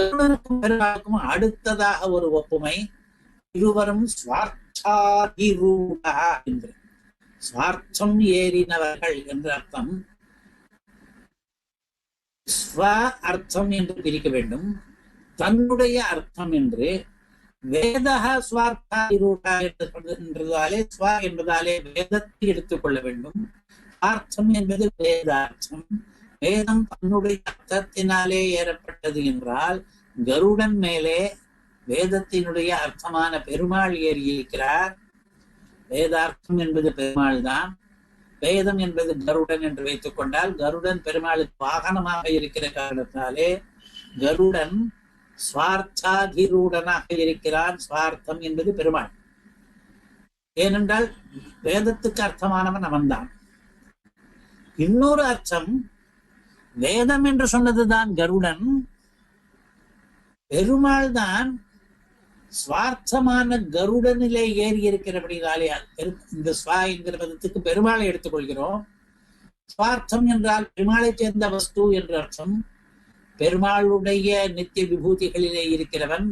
கருடனுக்கும் பெருமாளுக்கும் அடுத்ததாக ஒரு ஒப்புமை இருவரும் ஸ்வார்த்தாதிரூடா என்று. சுவார்த்தம் ஏறினவர்கள் என்ற அர்த்தம். ஸ்வ அர்த்தம் என்று பிரிக்க வேண்டும். தன்னுடைய அர்த்தம் என்று. வேதக ஸ்வார்த்தாதிரூடா என்றதாலே ஸ்வ என்பதாலே வேதத்தை எடுத்துக்கொள்ள வேண்டும். அர்த்தம் என்பது வேதார்த்தம். வேதம் தன்னுடைய அர்த்தத்தினாலே ஏறப்பட்டது என்றால் கருடன் மேலே வேதத்தினுடைய அர்த்தமான பெருமாள் ஏறியிருக்கிறார். வேதார்த்தம் என்பது பெருமாள் தான் வேதம் என்பது கருடன் என்று வைத்துக் கொண்டால் கருடன் பெருமாளுக்கு வாகனமாக இருக்கிற காரணத்தாலே கருடன் சுவார்த்தாதிரூடனாக இருக்கிறான். சுவார்த்தம் என்பது பெருமாள். ஏனென்றால் வேதத்துக்கு அர்த்தமானவன் அவன்தான். இன்னொரு அர்த்தம் வேதம் என்று சொன்னதுதான் கருடன். பெருமாள் தான் சுவார்த்தமான கருடனிலே ஏறி இருக்கிறபடினாலே இந்த ஸ்வா என்கிற பதத்துக்கு பெருமாளை எடுத்துக்கொள்கிறோம். சுவார்த்தம் என்றால் பெருமாளை சேர்ந்த வஸ்து என்ற அர்த்தம். பெருமாளுடைய நித்திய விபூதிகளிலே இருக்கிறவன்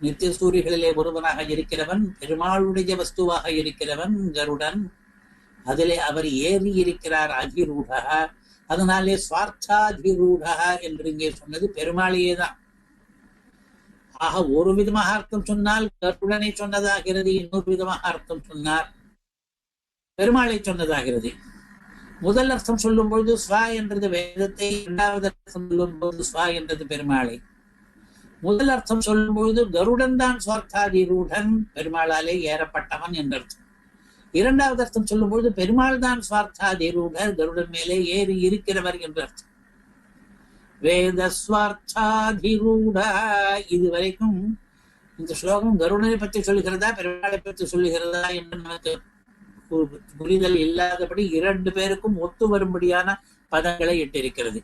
நித்திய சூரிகளிலே ஒருவனாக இருக்கிறவன் பெருமாளுடைய வஸ்துவாக இருக்கிறவன் கருடன். அதிலே அவர் ஏறி இருக்கிறார் அதிரூடா அதனாலே சுவார்த்தாதிரூடா என்று இங்கே சொன்னது பெருமாளையே தான் ஆக ஒரு விதமாக அர்த்தம் சொன்னால் கருடனை சொன்னதாகிறது இன்னொரு விதமாக அர்த்தம் சொன்னார் பெருமாளை சொன்னதாகிறது. முதல் அர்த்தம் சொல்லும் பொழுது ஸ்வா என்றது வேதத்தை இரண்டாவது அர்த்தம் சொல்லும் பொழுது ஸ்வா என்றது பெருமாளை. முதல் அர்த்தம் சொல்லும் பொழுது கருடன் தான் சுவார்த்தாதிரூடன் பெருமாளாலே ஏறப்பட்டவன் என்றர்த்தம். இரண்டாவது அர்த்தம் சொல்லும் பொழுது பெருமாள் தான் சுவார்த்தாதிரூடர் கருடன் மேலே ஏறி இருக்கிறவர் என்ற அர்த்தம். வேத ஸ்வார்த்தாதிரூட இதுவரைக்கும் இந்த ஸ்லோகம் கருடனை பற்றி சொல்லுகிறதா பெருமாளை பற்றி சொல்லுகிறதா என்று நமக்கு புரிதல் இல்லாதபடி இரண்டு பேருக்கும் ஒத்து வரும்படியான பதங்களை இட்டிருக்கிறது.